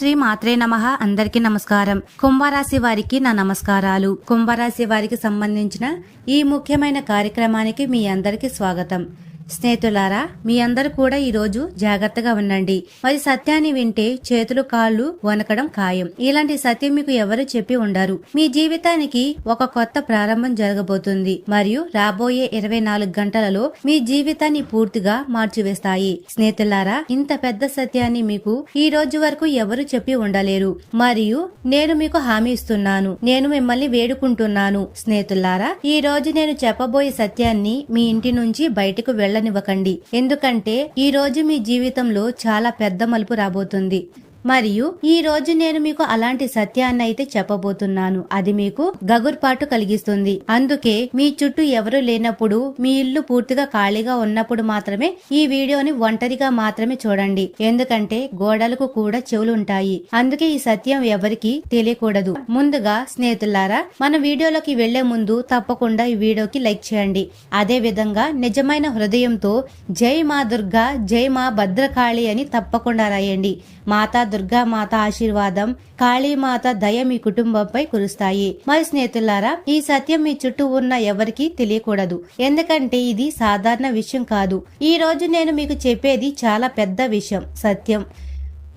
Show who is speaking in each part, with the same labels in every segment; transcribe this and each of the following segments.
Speaker 1: శ్రీ మాత్రే నమ. అందరికీ నమస్కారం. కుంభరాశి వారికి నా నమస్కారాలు. కుంభరాశి వారికి సంబంధించిన ఈ ముఖ్యమైన కార్యక్రమానికి మీ అందరికీ స్వాగతం. స్నేహితులారా మీ అందరూ కూడా ఈ రోజు జాగ్రత్తగా ఉండండి. మరి సత్యాన్ని వింటే చేతులు కాళ్ళు వనకడం ఖాయం. ఇలాంటి సత్యం మీకు ఎవరు చెప్పి ఉండరు. మీ జీవితానికి ఒక కొత్త ప్రారంభం జరగబోతుంది. మరియు రాబోయే ఇరవై నాలుగు గంటలలో మీ జీవితాన్ని పూర్తిగా మార్చివేస్తాయి. స్నేహితులారా ఇంత పెద్ద సత్యాన్ని మీకు ఈ రోజు వరకు ఎవరు చెప్పి ఉండలేరు. మరియు నేను మీకు హామీ ఇస్తున్నాను. నేను మిమ్మల్ని వేడుకుంటున్నాను. స్నేహితులారా ఈ రోజు నేను చెప్పబోయే సత్యాన్ని మీ ఇంటి నుంచి బయటకు వెళ్ళనివ్వకండి ఎందుకంటే ఈ రోజు మీ జీవితంలో చాలా పెద్ద మలుపు రాబోతుంది. మరియు ఈ రోజు నేను మీకు అలాంటి సత్యాన్ని అయితే చెప్పబోతున్నాను. అది మీకు గగుర్పాటు కలిగిస్తుంది. అందుకే మీ చుట్టూ ఎవరు లేనప్పుడు మీ ఇల్లు పూర్తిగా ఖాళీగా ఉన్నప్పుడు మాత్రమే ఈ వీడియోని ఒంటరిగా మాత్రమే చూడండి. ఎందుకంటే గోడలకు కూడా చెవులు ఉంటాయి అందుకే ఈ సత్యం ఎవరికి తెలియకూడదు. ముందుగా స్నేహితులారా మన వీడియోలోకి వెళ్ళే ముందు తప్పకుండా ఈ వీడియోకి లైక్ చేయండి. అదే విధంగా నిజమైన హృదయంతో జై మా దుర్గా జై మా భద్రకాళి అని తప్పకుండా రాయండి. మాతా దుర్గా మాత ఆశీర్వాదం కాళీమాత దయ మీ కుటుంబంపై కురుస్తాయి. మరి స్నేహితులారా ఈ సత్యం మీ చుట్టూ ఉన్న ఎవరికి తెలియకూడదు. ఎందుకంటే ఇది సాధారణ విషయం కాదు. ఈ రోజు నేను మీకు చెప్పేది చాలా పెద్ద విషయం సత్యం.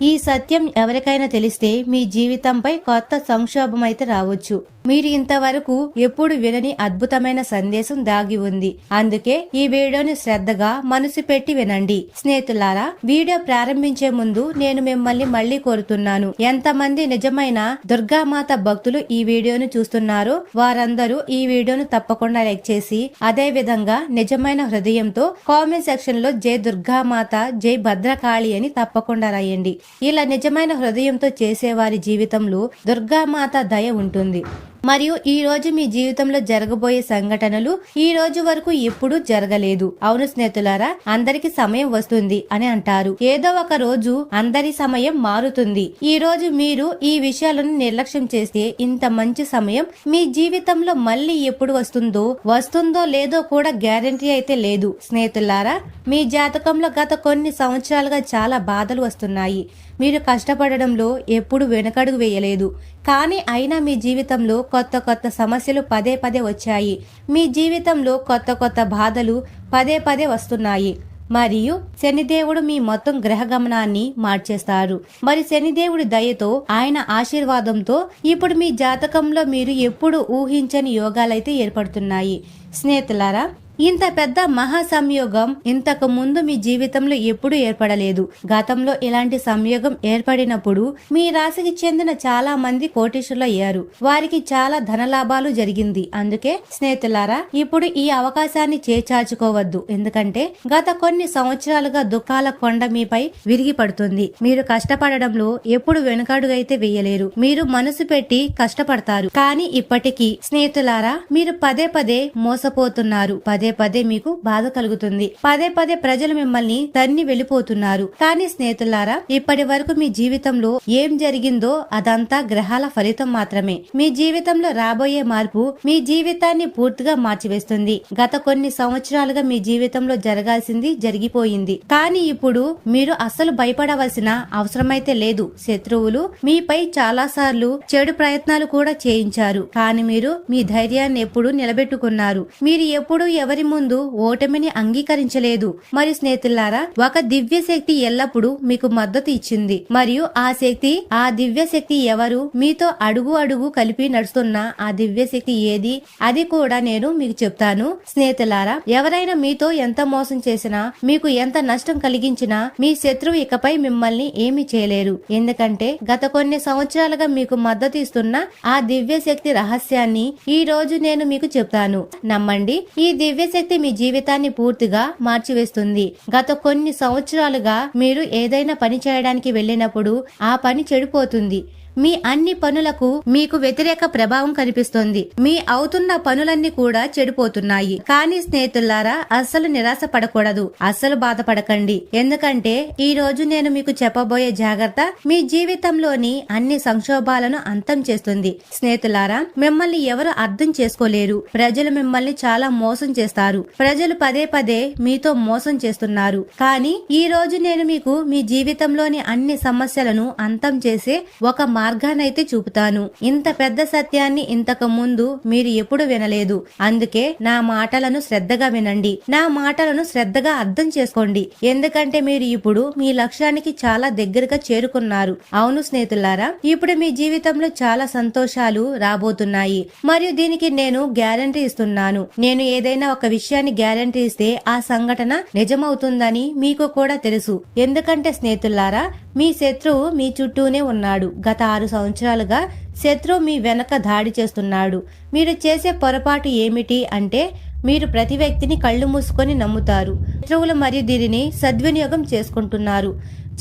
Speaker 1: ఈ సత్యం ఎవరికైనా తెలిస్తే మీ జీవితంపై కొత్త సంక్షోభం అయితే రావచ్చు. మీరు ఇంతవరకు ఎప్పుడు వినని అద్భుతమైన సందేశం దాగి ఉంది. అందుకే ఈ వీడియోని శ్రద్ధగా మనసు పెట్టి వినండి. స్నేహితులారా వీడియో ప్రారంభించే ముందు నేను మిమ్మల్ని మళ్ళీ కోరుతున్నాను. ఎంతమంది నిజమైన దుర్గామాత భక్తులు ఈ వీడియోను చూస్తున్నారో వారందరూ ఈ వీడియోను తప్పకుండా లైక్ చేసి అదే విధంగా నిజమైన హృదయంతో కామెంట్ సెక్షన్లో జై దుర్గామాత జై భద్రకాళి అని తప్పకుండా రాయండి. ఇలా నిజమైన హృదయంతో చేసేవారి జీవితంలో దుర్గామాత దయ ఉంటుంది. మరియు ఈ రోజు మీ జీవితంలో జరగబోయే సంఘటనలు ఈ రోజు వరకు ఎప్పుడూ జరగలేదు. అవును స్నేహితులారా అందరికి సమయం వస్తుంది అని అంటారు. ఏదో ఒక రోజు అందరి సమయం మారుతుంది. ఈ రోజు మీరు ఈ విషయాలను నిర్లక్ష్యం చేస్తే ఇంత మంచి సమయం మీ జీవితంలో మళ్ళీ ఎప్పుడు వస్తుందో వస్తుందో లేదో కూడా గ్యారంటీ అయితే లేదు. స్నేహితులారా మీ జాతకంలో గత కొన్ని సంవత్సరాలుగా చాలా బాధలు వస్తున్నాయి. మీరు కష్టపడడంలో ఎప్పుడు వెనకడుగు వేయలేదు. కానీ అయినా మీ జీవితంలో కొత్త కొత్త సమస్యలు పదే పదే వచ్చాయి. మీ జీవితంలో కొత్త కొత్త బాధలు పదే పదే వస్తున్నాయి. మరియు శనిదేవుడు మీ మొత్తం గ్రహ గమనాన్ని మార్చేస్తారు. మరి శనిదేవుడి దయతో ఆయన ఆశీర్వాదంతో ఇప్పుడు మీ జాతకంలో మీరు ఎప్పుడు ఊహించని యోగాలైతే ఏర్పడుతున్నాయి. స్నేహితులారా ఇంత పెద్ద మహా సంయోగం ఇంతకు ముందు మీ జీవితంలో ఎప్పుడూ ఏర్పడలేదు. గతంలో ఇలాంటి సంయోగం ఏర్పడినప్పుడు మీ రాశికి చెందిన చాలా మంది కోటీశ్వరులు అయ్యారు. వారికి చాలా ధనలాభాలు జరిగింది. అందుకే స్నేహితులారా ఇప్పుడు ఈ అవకాశాన్ని చేచాచుకోవద్దు ఎందుకంటే గత కొన్ని సంవత్సరాలుగా దుఃఖాల కొండ మీపై విరిగి పడుతుంది. మీరు కష్టపడడంలో ఎప్పుడు వెనుకడుగైతే వేయలేరు. మీరు మనసు పెట్టి కష్టపడతారు. కానీ ఇప్పటికీ స్నేహితులారా మీరు పదే పదే మోసపోతున్నారు. పదే పదే పదే మీకు బాధ కలుగుతుంది. పదే పదే ప్రజలు మిమ్మల్ని తన్ని వెళ్ళిపోతున్నారు. కానీ స్నేహితులారా ఇప్పటి వరకు మీ జీవితంలో ఏం జరిగిందో అదంతా గ్రహాల ఫలితం మాత్రమే. మీ జీవితంలో రాబోయే మార్పు మీ జీవితాన్ని పూర్తిగా మార్చివేస్తుంది. గత కొన్ని సంవత్సరాలుగా మీ జీవితంలో జరగాల్సింది జరిగిపోయింది. కానీ ఇప్పుడు మీరు అస్సలు భయపడవలసిన అవసరమైతే లేదు. శత్రువులు మీపై చాలా సార్లు చెడు ప్రయత్నాలు కూడా చేయించారు. కానీ మీరు మీ ధైర్యాన్ని ఎప్పుడు నిలబెట్టుకున్నారు. మీరు ఎప్పుడు ఎవరి ముందు ఓటమిని అంగీకరించలేదు. మరియు స్నేహితులారా ఒక దివ్య శక్తి ఎల్లప్పుడూ మీకు మద్దతు ఇచ్చింది. మరియు ఆ శక్తి ఆ దివ్య శక్తి ఎవరు? మీతో అడుగు అడుగు కలిపి నడుస్తున్న ఆ దివ్య శక్తి ఏది? అది కూడా నేను మీకు చెప్తాను. స్నేహితులారా ఎవరైనా మీతో ఎంత మోసం చేసినా మీకు ఎంత నష్టం కలిగించినా మీ శత్రువు ఇకపై మిమ్మల్ని ఏమి చేయలేరు. ఎందుకంటే గత కొన్ని సంవత్సరాలుగా మీకు మద్దతు ఇస్తున్న ఆ దివ్య శక్తి రహస్యాన్ని ఈ రోజు నేను మీకు చెప్తాను. నమ్మండి ఈ దివ్య శక్తి మీ జీవితాన్ని పూర్తిగా మార్చివేస్తుంది. గత కొన్ని సంవత్సరాలుగా మీరు ఏదైనా పని చేయడానికి వెళ్ళినప్పుడు ఆ పని చెడిపోతుంది. మీ అన్ని పనులకు మీకు వ్యతిరేక ప్రభావం కనిపిస్తోంది. మీ అవుతున్న పనులన్నీ కూడా చెడిపోతున్నాయి. కానీ స్నేహితులారా అస్సలు నిరాశ పడకూడదు అస్సలు బాధపడకండి. ఎందుకంటే ఈ రోజు నేను మీకు చెప్పబోయే జాగ్రత్త మీ జీవితంలోని అన్ని సంక్షోభాలను అంతం చేస్తుంది. స్నేహితులారా మిమ్మల్ని ఎవరు అర్థం చేసుకోలేరు. ప్రజలు మిమ్మల్ని చాలా మోసం చేస్తారు. ప్రజలు పదే పదే మీతో మోసం చేస్తున్నారు. కానీ ఈ రోజు నేను మీకు మీ జీవితంలోని అన్ని సమస్యలను అంతం చేసే ఒక మార్గాన్నైతే చూపుతాను. ఇంత పెద్ద సత్యాన్ని ఇంతకు ముందు మీరు ఎప్పుడు వినలేదు. అందుకే నా మాటలను శ్రద్ధగా వినండి. నా మాటలను శ్రద్ధగా అర్థం చేసుకోండి. ఎందుకంటే మీరు ఇప్పుడు మీ లక్ష్యానికి చాలా దగ్గరగా చేరుకున్నారు. అవును స్నేహితులారా ఇప్పుడు మీ జీవితంలో చాలా సంతోషాలు రాబోతున్నాయి. మరియు దీనికి నేను గ్యారంటీ ఇస్తున్నాను. నేను ఏదైనా ఒక విషయాన్ని గ్యారంటీ ఇస్తే ఆ సంఘటన నిజమవుతుందని మీకు కూడా తెలుసు. ఎందుకంటే స్నేహితులారా మీ శత్రువు మీ చుట్టూనే ఉన్నాడు. గత ఆరు సంవత్సరాలుగా శత్రువు మీ వెనక దాడి చేస్తున్నాడు. మీరు చేసే పొరపాటు ఏమిటి అంటే మీరు ప్రతి వ్యక్తిని కళ్ళు మూసుకొని నమ్ముతారు. శత్రువులు మరియు దీనిని సద్వినియోగం చేసుకుంటున్నారు.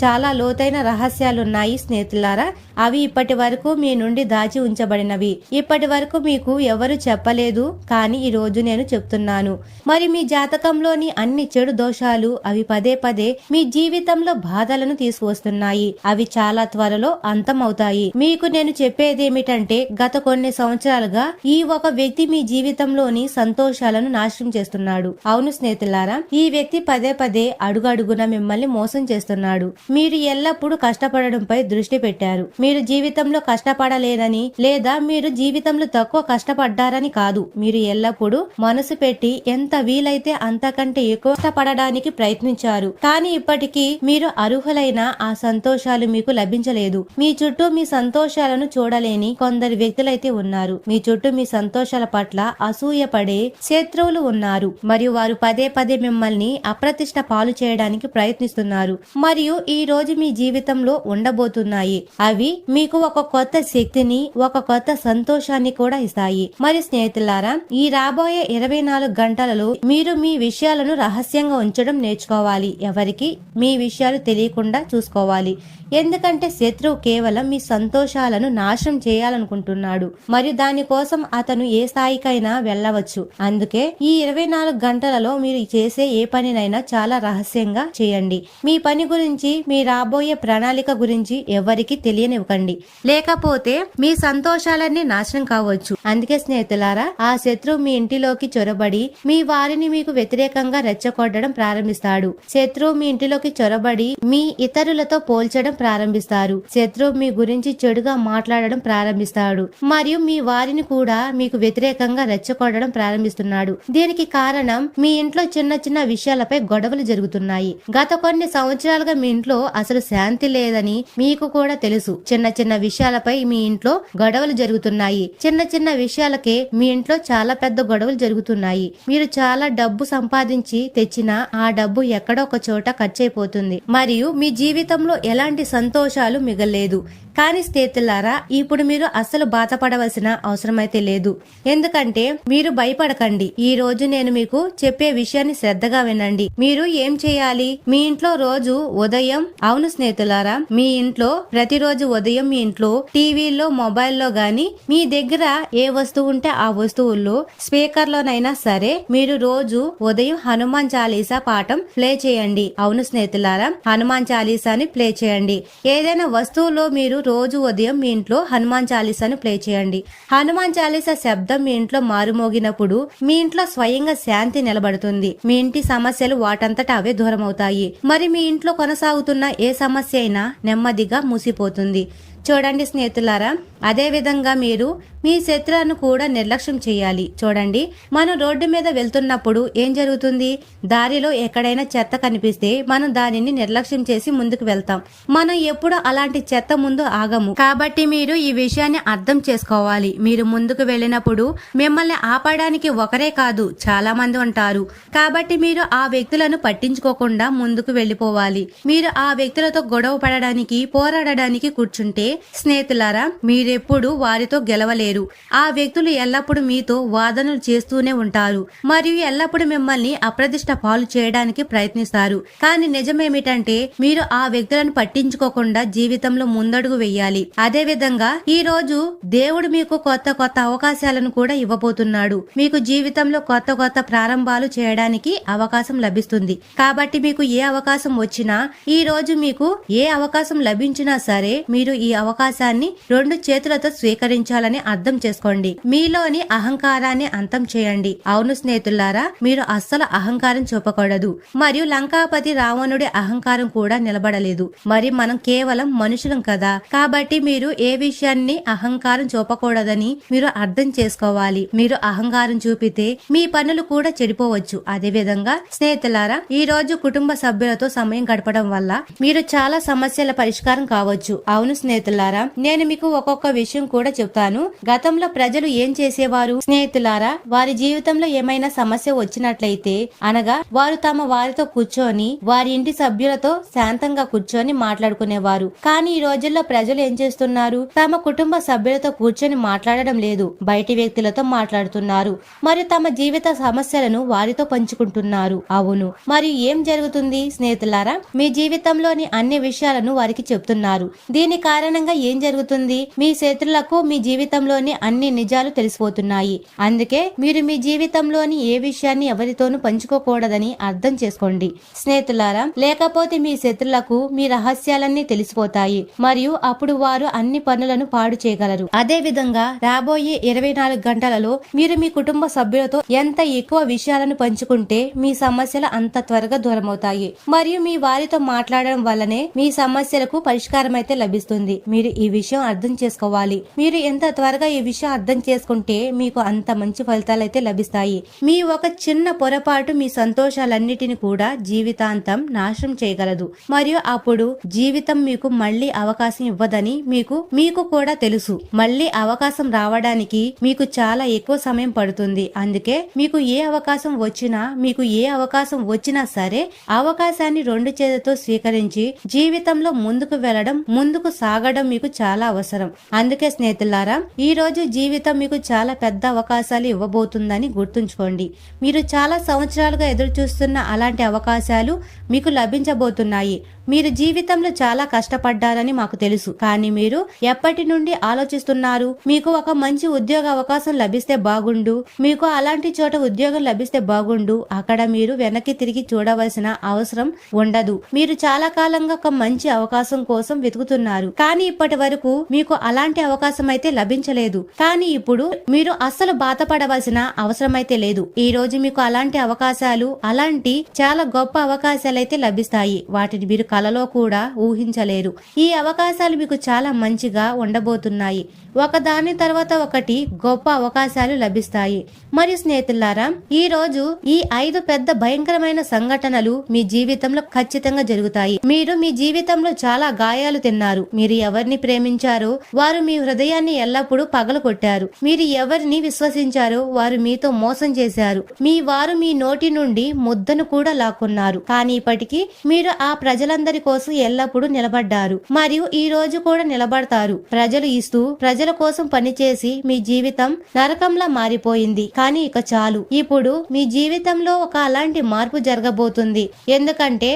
Speaker 1: చాలా లోతైన రహస్యాలున్నాయి స్నేహితులారా. అవి ఇప్పటి వరకు మీ నుండి దాచి ఉంచబడినవి. ఇప్పటి వరకు మీకు ఎవరు చెప్పలేదు కానీ ఈ రోజు నేను చెప్తున్నాను. మరి మీ జాతకంలోని అన్ని చెడు దోషాలు అవి పదే పదే మీ జీవితంలో బాధలను తీసుకువస్తున్నాయి. అవి చాలా త్వరలో అంతమవుతాయి. మీకు నేను చెప్పేదేమిటంటే గత కొన్ని సంవత్సరాలుగా ఈ ఒక వ్యక్తి మీ జీవితంలోని సంతోషాలను నాశనం చేస్తున్నాడు. అవును స్నేహితులారా ఈ వ్యక్తి పదే పదే అడుగడుగున మిమ్మల్ని మోసం చేస్తున్నాడు. మీరు ఎల్లప్పుడూ కష్టపడడంపై దృష్టి పెట్టారు. మీరు జీవితంలో కష్టపడలేదని లేదా మీరు జీవితంలో తక్కువ కష్టపడ్డారని కాదు. మీరు ఎల్లప్పుడూ మనసు పెట్టి ఎంత వీలైతే అంతకంటే ఎక్కువ కష్టపడడానికి ప్రయత్నించారు. కానీ ఇప్పటికీ మీరు అర్హులైన ఆ సంతోషాలు మీకు లభించలేదు. మీ చుట్టూ మీ సంతోషాలను చూడలేని కొందరు వ్యక్తులైతే ఉన్నారు. మీ చుట్టూ మీ సంతోషాల పట్ల అసూయపడే శత్రువులు ఉన్నారు. మరియు వారు పదే పదే మిమ్మల్ని అప్రతిష్ట పాలు చేయడానికి ప్రయత్నిస్తున్నారు. మరియు ఈ రోజు మీ జీవితంలో ఉండబోతున్నాయి. అవి మీకు ఒక కొత్త శక్తిని ఒక కొత్త సంతోషాన్ని కూడా ఇస్తాయి. మరి స్నేహితులారా ఈ రాబోయే ఇరవై నాలుగు గంటలలో మీరు మీ విషయాలను రహస్యంగా ఉంచడం నేర్చుకోవాలి. ఎవరికి మీ విషయాలు తెలియకుండా చూసుకోవాలి. ఎందుకంటే శత్రువు కేవలం మీ సంతోషాలను నాశనం చేయాలనుకుంటున్నాడు. మరియు దానికోసం అతను ఏ స్థాయికైనా వెళ్ళవచ్చు. అందుకే ఈ ఇరవై నాలుగు గంటలలో మీరు చేసే ఏ పనినైనా చాలా రహస్యంగా చేయండి. మీ పని గురించి మీ రాబోయే ప్రణాళిక గురించి ఎవరికి తెలియనివ్వకండి. లేకపోతే మీ సంతోషాలన్నీ నాశనం కావచ్చు. అందుకే స్నేహితులారా ఆ శత్రువు మీ ఇంటిలోకి చొరబడి మీ వారిని మీకు వ్యతిరేకంగా రెచ్చగొట్టడం ప్రారంభిస్తాడు. శత్రువు మీ ఇంటిలోకి చొరబడి మీ ఇతరులతో పోల్చడం ప్రారంభిస్తారు. శత్రువు మీ గురించి చెడుగా మాట్లాడడం ప్రారంభిస్తాడు. మరియు మీ వారిని కూడా మీకు వ్యతిరేకంగా రెచ్చగొట్టడం ప్రారంభిస్తున్నాడు. దీనికి కారణం మీ ఇంట్లో చిన్న చిన్న విషయాలపై గొడవలు జరుగుతున్నాయి. గత కొన్ని సంవత్సరాలుగా మీ ఇంట్లో అసలు శాంతి లేదని మీకు కూడా తెలుసు. చిన్న చిన్న విషయాలపై మీ ఇంట్లో గొడవలు జరుగుతున్నాయి. చిన్న చిన్న విషయాలకే మీ ఇంట్లో చాలా పెద్ద గొడవలు జరుగుతున్నాయి. మీరు చాలా డబ్బు సంపాదించి తెచ్చిన ఆ డబ్బు ఎక్కడో ఒక చోట ఖర్చయిపోతుంది మరియు మీ జీవితంలో ఎలాంటి సంతోషాలు మిగలేదు కానీ స్నేహితులారా ఇప్పుడు మీరు అస్సలు బాధపడవలసిన అవసరమైతే లేదు. ఎందుకంటే మీరు భయపడకండి. ఈ రోజు నేను మీకు చెప్పే విషయాన్ని శ్రద్ధగా వినండి. మీరు ఏం చేయాలి? మీ ఇంట్లో రోజు ఉదయం అవును స్నేహితులారా మీ ఇంట్లో ప్రతిరోజు ఉదయం మీ ఇంట్లో టీవీలో మొబైల్లో గాని మీ దగ్గర ఏ వస్తువు ఉంటే ఆ వస్తువుల్లో స్పీకర్లోనైనా సరే మీరు రోజు ఉదయం హనుమాన్ చాలీసా పాఠం ప్లే చేయండి. అవును స్నేహితులారా హనుమాన్ చాలీసాని ప్లే చేయండి. ఏదైనా వస్తువులో మీరు రోజు ఉదయం మీ ఇంట్లో హనుమాన్ చాలీసాను ప్లే చేయండి. హనుమాన్ చాలీసా శబ్దం మీ ఇంట్లో మారుమోగినప్పుడు మీ ఇంట్లో స్వయంగా శాంతి నిలబడుతుంది. మీ ఇంటి సమస్యలు వాటంతటా అవే దూరం అవుతాయి మరి మీ ఇంట్లో కొనసాగుతున్న ఏ సమస్య అయినా నెమ్మదిగా మూసిపోతుంది. చూడండి స్నేహితులారా అదేవిధంగా మీరు మీ శత్రులను కూడా నిర్లక్ష్యం చేయాలి. చూడండి మనం రోడ్డు మీద వెళ్తున్నప్పుడు ఏం జరుగుతుంది? దారిలో ఎక్కడైనా చెత్త కనిపిస్తే మనం దానిని నిర్లక్ష్యం చేసి ముందుకు వెళ్తాం. మనం ఎప్పుడు అలాంటి చెత్త ముందు ఆగము. కాబట్టి మీరు ఈ విషయాన్ని అర్థం చేసుకోవాలి. మీరు ముందుకు వెళ్ళినప్పుడు మిమ్మల్ని ఆపడానికి ఒకరే కాదు చాలా మంది ఉంటారు. కాబట్టి మీరు ఆ వ్యక్తులను పట్టించుకోకుండా ముందుకు వెళ్ళిపోవాలి. మీరు ఆ వ్యక్తులతో గొడవ పడడానికి పోరాడడానికి కూర్చుంటే స్నేహితులారా మీరెప్పుడు వారితో గెలవలేరు. ఆ వ్యక్తులు ఎల్లప్పుడూ మీతో వాదనలు చేస్తూనే ఉంటారు. మరియు ఎల్లప్పుడూ మిమ్మల్ని అప్రదిష్ట పాలు చేయడానికి ప్రయత్నిస్తారు. కానీ నిజమేమిటంటే మీరు ఆ వ్యక్తులను పట్టించుకోకుండా జీవితంలో ముందడుగు వెయ్యాలి అదే విధంగా ఈ రోజు దేవుడు మీకు కొత్త కొత్త అవకాశాలను కూడా ఇవ్వబోతున్నాడు. మీకు జీవితంలో కొత్త కొత్త ప్రారంభాలు చేయడానికి అవకాశం లభిస్తుంది. కాబట్టి మీకు ఏ అవకాశం వచ్చినా ఈ రోజు మీకు ఏ అవకాశం లభించినా సరే మీరు ఈ అవకాశాన్ని రెండు చేతులతో స్వీకరించాలని అర్థం అర్థం చేసుకోండి. మీలోని అహంకారాన్ని అంతం చేయండి. అవును స్నేహితులారా మీరు అస్సలు అహంకారం చూపకూడదు. మరియు లంకాపతి రావణుడి అహంకారం కూడా నిలబడలేదు. మరి మనం కేవలం మనుషులం కదా? కాబట్టి మీరు ఏ విషయాన్ని అహంకారం చూపకూడదని మీరు అర్థం చేసుకోవాలి. మీరు అహంకారం చూపితే మీ పనులు కూడా చెడిపోవచ్చు. అదే విధంగా స్నేహితులారా ఈ రోజు కుటుంబ సభ్యులతో సమయం గడపడం వల్ల మీరు చాలా సమస్యల పరిష్కారం కావచ్చు. అవును స్నేహితులారా నేను మీకు ఒక్కొక్క విషయం కూడా చెప్తాను. గతంలో ప్రజలు ఏం చేసేవారు? స్నేహితులారా వారి జీవితంలో ఏమైనా సమస్య వచ్చినట్లయితే అనగా వారు తమ వారితో కూర్చొని వారి ఇంటి సభ్యులతో శాంతంగా కూర్చొని మాట్లాడుకునేవారు. కానీ ఈ రోజుల్లో ప్రజలు ఏం చేస్తున్నారు? తమ కుటుంబ సభ్యులతో కూర్చొని మాట్లాడడం లేదు. బయటి వ్యక్తులతో మాట్లాడుతున్నారు. మరియు తమ జీవిత సమస్యలను వారితో పంచుకుంటున్నారు. అవును. మరియు ఏం జరుగుతుంది? స్నేహితులారా మీ జీవితంలోని అన్ని విషయాలను వారికి చెప్తున్నారు. దీని కారణంగా ఏం జరుగుతుంది? మీ శత్రులకు మీ జీవితంలో జీవితంలోని అన్ని నిజాలు తెలిసిపోతున్నాయి. అందుకే మీరు మీ జీవితంలోని ఏ విషయాన్ని ఎవరితోనూ పంచుకోకూడదని అర్థం చేసుకోండి. స్నేహితులారా లేకపోతే మీ శత్రులకు మీ రహస్యాలన్నీ తెలిసిపోతాయి. మరియు అప్పుడు వారు అన్ని పనులను పాడు చేయగలరు. అదే విధంగా రాబోయే ఇరవై నాలుగు గంటలలో మీరు మీ కుటుంబ సభ్యులతో ఎంత ఎక్కువ విషయాలను పంచుకుంటే మీ సమస్యలు అంత త్వరగా దూరమవుతాయి. మరియు మీ వారితో మాట్లాడడం వల్లనే మీ సమస్యలకు పరిష్కారం అయితే లభిస్తుంది. మీరు ఈ విషయం అర్థం చేసుకోవాలి. మీరు ఎంత త్వరగా ఈ విషయం అర్థం చేసుకుంటే మీకు అంత మంచి ఫలితాలు అయితే లభిస్తాయి. మీ ఒక చిన్న పొరపాటు మీ సంతోషాలన్నిటిని కూడా జీవితాంతం నాశనం చేయగలదు. మరియు అప్పుడు జీవితం మీకు మళ్ళీ అవకాశం ఇవ్వదని మీకు మీకు కూడా తెలుసు. మళ్ళీ అవకాశం రావడానికి మీకు చాలా ఎక్కువ సమయం పడుతుంది. అందుకే మీకు ఏ అవకాశం వచ్చినా మీకు ఏ అవకాశం వచ్చినా సరే అవకాశాన్ని రెండు చేతులతో స్వీకరించి జీవితంలో ముందుకు వెళ్ళడం ముందుకు సాగడం మీకు చాలా అవసరం. అందుకే స్నేహితులారా ఈ రోజు జీవితం మీకు చాలా పెద్ద అవకాశాలు ఇవ్వబోతుందని గుర్తుంచుకోండి. మీరు చాలా సంవత్సరాలుగా ఎదురు చూస్తున్న అలాంటి అవకాశాలు మీకు లభించబోతున్నాయి. మీరు జీవితంలో చాలా కష్టపడ్డారని మాకు తెలుసు. కానీ మీరు ఎప్పటి నుండి ఆలోచిస్తున్నారు? మీకు ఒక మంచి ఉద్యోగ అవకాశం లభిస్తే బాగుండు. మీకు అలాంటి చోట ఉద్యోగం లభిస్తే బాగుండు. అక్కడ మీరు వెనక్కి తిరిగి చూడవలసిన అవసరం ఉండదు. మీరు చాలా కాలంగా ఒక మంచి అవకాశం కోసం వెతుకుతున్నారు. కానీ ఇప్పటి వరకు మీకు అలాంటి అవకాశం అయితే లభించలేదు. కానీ ఇప్పుడు మీరు అస్సలు బాధపడవలసిన అవసరం అయితే లేదు. ఈ రోజు మీకు అలాంటి అవకాశాలు అలాంటి చాలా గొప్ప అవకాశాలు అయితే లభిస్తాయి. వాటిని మీరు కలలో కూడా ఊహించలేరు. ఈ అవకాశాలు మీకు చాలా మంచిగా ఉండబోతున్నాయి. ఒకదాని తర్వాత ఒకటి గొప్ప అవకాశాలు లభిస్తాయి. మరియు స్నేహితులారా ఈ రోజు ఈ ఐదు పెద్ద భయంకరమైన సంఘటనలు మీ జీవితంలో ఖచ్చితంగా జరుగుతాయి. మీరు మీ జీవితంలో చాలా గాయాలు తిన్నారు. మీరు ఎవరిని ప్రేమించారో వారు మీ హృదయాన్ని ఎల్లప్పుడూ పగలు కొట్టారు మీరు ఎవరిని విశ్వసించారో వారు మీతో మోసం చేశారు. మీ వారు మీ నోటి నుండి ముద్దను కూడా లాక్కున్నారు. కానీ ఇప్పటికీ మీరు ఆ ప్రజల ప్రజలందరి కోసం ఎల్లప్పుడూ నిలబడ్డారు. మరియు ఈ రోజు కూడా నిలబడతారు. ప్రజలు ఇస్తూ ప్రజల కోసం పనిచేసి మీ జీవితం నరకంలా మారిపోయింది. కానీ ఇక చాలు. ఇప్పుడు మీ జీవితంలో ఒక అలాంటి మార్పు జరగబోతుంది. ఎందుకంటే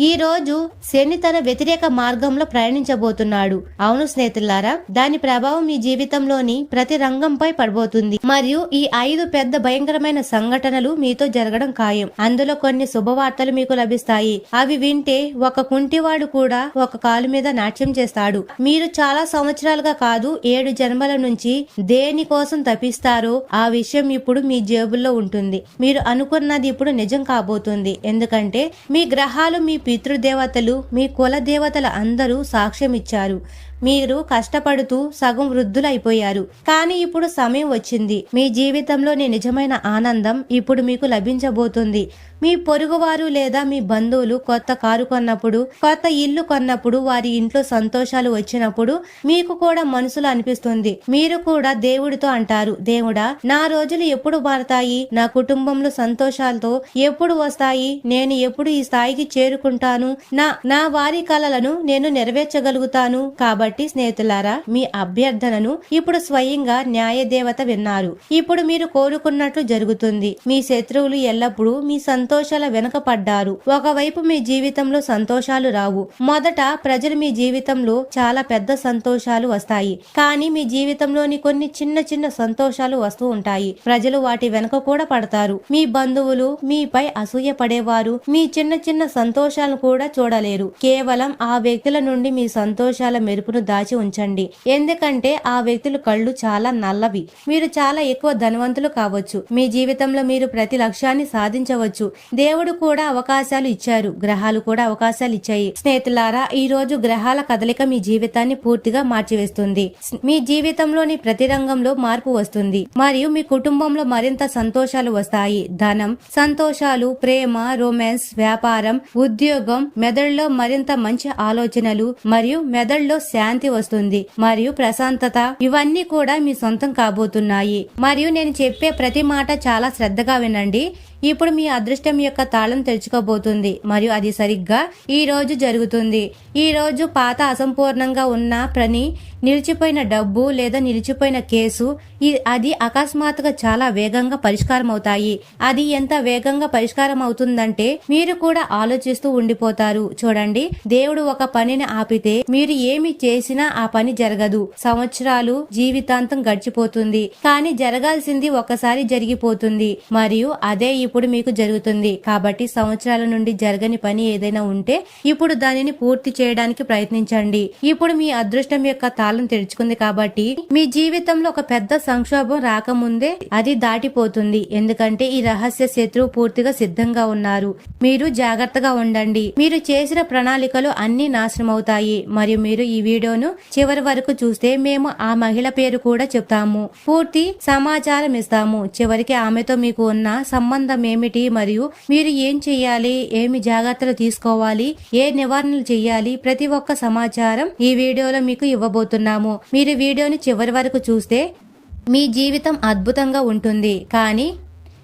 Speaker 1: ఈ రోజు శని తన వ్యతిరేక మార్గంలో ప్రయాణించబోతున్నాడు. అవును స్నేహితులారా దాని ప్రభావం మీ జీవితంలోని ప్రతి రంగంపై పడబోతుంది. మరియు ఈ ఐదు పెద్ద భయంకరమైన సంఘటనలు మీతో జరగడం ఖాయం. అందులో కొన్ని శుభవార్తలు మీకు లభిస్తాయి. అవి వింటే ఒక కుంటివాడు కూడా ఒక కాలు మీద నాట్యం చేస్తాడు. మీరు చాలా సంవత్సరాలుగా కాదు ఏడు జన్మల నుంచి దేని కోసం తప్పిస్తారో ఆ విషయం ఇప్పుడు మీ జేబుల్లో ఉంటుంది. మీరు అనుకున్నది ఇప్పుడు నిజం కాబోతుంది. ఎందుకంటే మీ గ్రహాలు మీ పితృదేవతలు మీ కుల దేవతల అందరూ సాక్ష్యం ఇచ్చారు మీరు కష్టపడుతూ సగం వృద్ధులైపోయారు. కానీ ఇప్పుడు సమయం వచ్చింది. మీ జీవితంలోని నిజమైన ఆనందం ఇప్పుడు మీకు లభించబోతుంది. మీ పొరుగువారు లేదా మీ బంధువులు కొత్త కారు కొన్నప్పుడు కొత్త ఇల్లు కొన్నప్పుడు వారి ఇంట్లో సంతోషాలు వచ్చినప్పుడు మీకు కూడా మనసులో అనిపిస్తుంది. మీరు కూడా దేవుడితో అంటారు. దేవుడా నా రోజులు ఎప్పుడు మారతాయి? నా కుటుంబంలో సంతోషాలతో ఎప్పుడు వస్తాయి? నేను ఎప్పుడు ఈ స్థాయికి చేరుకుంటాను? నా నా వారి కలలను నేను నెరవేర్చగలుగుతాను? కాబట్టి కాబట్టి స్నేహితులారా మీ అభ్యర్థనను ఇప్పుడు స్వయంగా న్యాయదేవత విన్నారు. ఇప్పుడు మీరు కోరుకున్నట్లు జరుగుతుంది. మీ శత్రువులు ఎల్లప్పుడూ మీ సంతోషాల వెనుక పడ్డారు. ఒకవైపు మీ జీవితంలో సంతోషాలు రావు. మొదట ప్రజలు మీ జీవితంలో చాలా పెద్ద సంతోషాలు వస్తాయి. కానీ మీ జీవితంలోని కొన్ని చిన్న చిన్న సంతోషాలు వస్తూ ఉంటాయి. ప్రజలు వాటి వెనుక కూడా పడతారు. మీ బంధువులు మీపై అసూయ పడేవారు. మీ చిన్న చిన్న సంతోషాలను కూడా చూడలేరు. కేవలం ఆ వ్యక్తుల నుండి మీ సంతోషాల మెరుపును దాచి ఉంచండి. ఎందుకంటే ఆ వ్యక్తులు కళ్ళు చాలా నల్లవి. మీరు చాలా ఎక్కువ ధనవంతులు కావచ్చు. మీ జీవితంలో మీరు ప్రతి లక్ష్యాన్ని సాధించవచ్చు. దేవుడు కూడా అవకాశాలు ఇచ్చారు. గ్రహాలు కూడా అవకాశాలు ఇచ్చాయి. స్నేహితులారా ఈ రోజు గ్రహాల కదలిక మీ జీవితాన్ని పూర్తిగా మార్చివేస్తుంది. మీ జీవితంలోని ప్రతి రంగంలో మార్పు వస్తుంది. మరియు మీ కుటుంబంలో మరింత సంతోషాలు వస్తాయి. ధనం సంతోషాలు ప్రేమ రొమాన్స్ వ్యాపారం ఉద్యోగం మెదడులో మరింత మంచి ఆలోచనలు మరియు మెదడులో శాంతి శాంతి వస్తుంది మరియు ప్రశాంతత ఇవన్నీ కూడా మీ సొంతం కాబోతున్నాయి. మరియు నేను చెప్పే ప్రతి మాట చాలా శ్రద్ధగా వినండి. ఇప్పుడు మీ అదృష్టం యొక్క తాళం తెరుచుకోబోతుంది మరియు అది సరిగ్గా ఈ రోజు జరుగుతుంది. ఈ రోజు పాత అసంపూర్ణంగా ఉన్న పని నిలిచిపోయిన డబ్బు లేదా నిలిచిపోయిన కేసు అది అకస్మాత్తుగా చాలా వేగంగా పరిష్కారం అవుతాయి అది ఎంత వేగంగా పరిష్కారం అవుతుందంటే మీరు కూడా ఆలోచిస్తూ ఉండిపోతారు. చూడండి దేవుడు ఒక పనిని ఆపితే మీరు ఏమి చేసినా ఆ పని జరగదు. సంవత్సరాలు జీవితాంతం గడిచిపోతుంది. కానీ జరగాల్సింది ఒకసారి జరిగిపోతుంది. మరియు అదే ఇప్పుడు మీకు జరుగుతుంది. కాబట్టి సంవత్సరాల నుండి జరగని పని ఏదైనా ఉంటే ఇప్పుడు దానిని పూర్తి చేయడానికి ప్రయత్నించండి. ఇప్పుడు మీ అదృష్టం యొక్క తాళం తెరుచుకుంది కాబట్టి మీ జీవితంలో ఒక పెద్ద సంక్షోభం రాకముందే అది దాటిపోతుంది. ఎందుకంటే ఈ రహస్య శత్రువు పూర్తిగా సిద్ధంగా ఉన్నారు. మీరు జాగ్రత్తగా ఉండండి. మీరు చేసిన ప్రణాళికలు అన్ని నాశనం అవుతాయి మరియు మీరు ఈ వీడియోను చివరి వరకు చూస్తే మేము ఆ మహిళ పేరు కూడా చెప్తాము. పూర్తి సమాచారం ఇస్తాము. చివరికి ఆమెతో మీకు ఉన్న సంబంధం ఏమిటి మరియు మీరు ఏం చేయాలి? ఏమి జాగ్రత్తలు తీసుకోవాలి? ఏ నివారణలు చేయాలి? ప్రతి ఒక్క సమాచారం ఈ వీడియోలో మీకు ఇవ్వబోతున్నాము. మీరు వీడియోని చివరి వరకు చూస్తే మీ జీవితం అద్భుతంగా ఉంటుంది. కానీ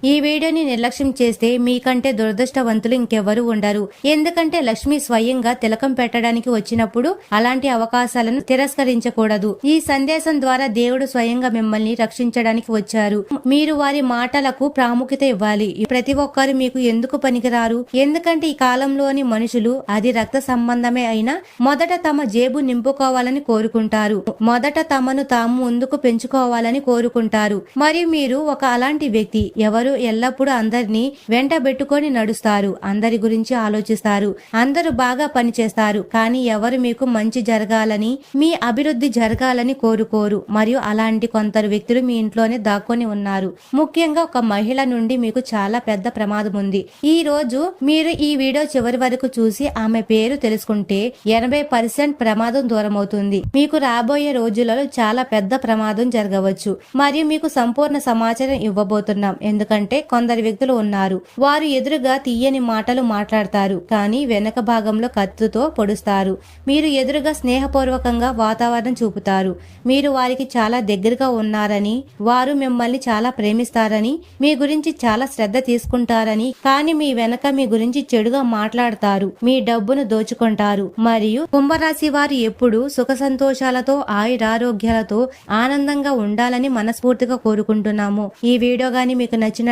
Speaker 1: ఈ వీడియోని నిర్లక్ష్యం చేస్తే మీకంటే దురదృష్టవంతులు ఇంకెవరూ ఉండరు. ఎందుకంటే లక్ష్మి స్వయంగా తిలకం పెట్టడానికి వచ్చినప్పుడు అలాంటి అవకాశాలను తిరస్కరించకూడదు. ఈ సందేశం ద్వారా దేవుడు స్వయంగా మిమ్మల్ని రక్షించడానికి వచ్చారు. మీరు వారి మాటలకు ప్రాముఖ్యత ఇవ్వాలి. ప్రతి ఒక్కరు మీకు ఎందుకు పనికిరారు? ఎందుకంటే ఈ కాలంలోని మనుషులు అది రక్త సంబంధమే అయినా మొదట తమ జేబు నింపుకోవాలని కోరుకుంటారు. మొదట తమను తాము ముందుకు పెంచుకోవాలని కోరుకుంటారు. మరియు మీరు ఒక అలాంటి వ్యక్తి. ఎవరు ఎల్లప్పుడూ అందరినీ వెంట పెట్టుకొని నడుస్తారు. అందరి గురించి ఆలోచిస్తారు. అందరూ బాగా పనిచేస్తారు. కానీ ఎవరు మీకు మంచి జరగాలని మీ అభివృద్ధి జరగాలని కోరుకోరు. మరియు అలాంటి కొందరు వ్యక్తులు మీ ఇంట్లోనే దాక్కొని ఉన్నారు. ముఖ్యంగా ఒక మహిళ నుండి మీకు చాలా పెద్ద ప్రమాదం ఉంది. ఈ రోజు మీరు ఈ వీడియో చివరి వరకు చూసి ఆమె పేరు తెలుసుకుంటే ఎనభై పర్సెంట్ ప్రమాదం దూరం అవుతుంది మీకు రాబోయే రోజులలో చాలా పెద్ద ప్రమాదం జరగవచ్చు. మరియు మీకు సంపూర్ణ సమాచారం ఇవ్వబోతున్నాం. ఎందుకంటే కొందరు వ్యక్తులు ఉన్నారు. వారు ఎదురుగా తీయని మాటలు మాట్లాడతారు కానీ వెనక భాగంలో కత్తుతో పొడుస్తారు. మీరు ఎదురుగా స్నేహపూర్వకంగా వాతావరణం చూపుతారు. మీరు వారికి చాలా దగ్గరగా ఉన్నారని వారు మిమ్మల్ని చాలా ప్రేమిస్తారని మీ గురించి చాలా శ్రద్ధ తీసుకుంటారని కానీ మీ వెనక మీ గురించి చెడుగా మాట్లాడతారు. మీ డబ్బును దోచుకుంటారు. మరియు కుంభరాశి వారు ఎప్పుడు సుఖ సంతోషాలతో ఆయురారోగ్యాలతో ఆనందంగా ఉండాలని మనస్ఫూర్తిగా కోరుకుంటున్నాము. ఈ వీడియో గాని మీకు నచ్చిన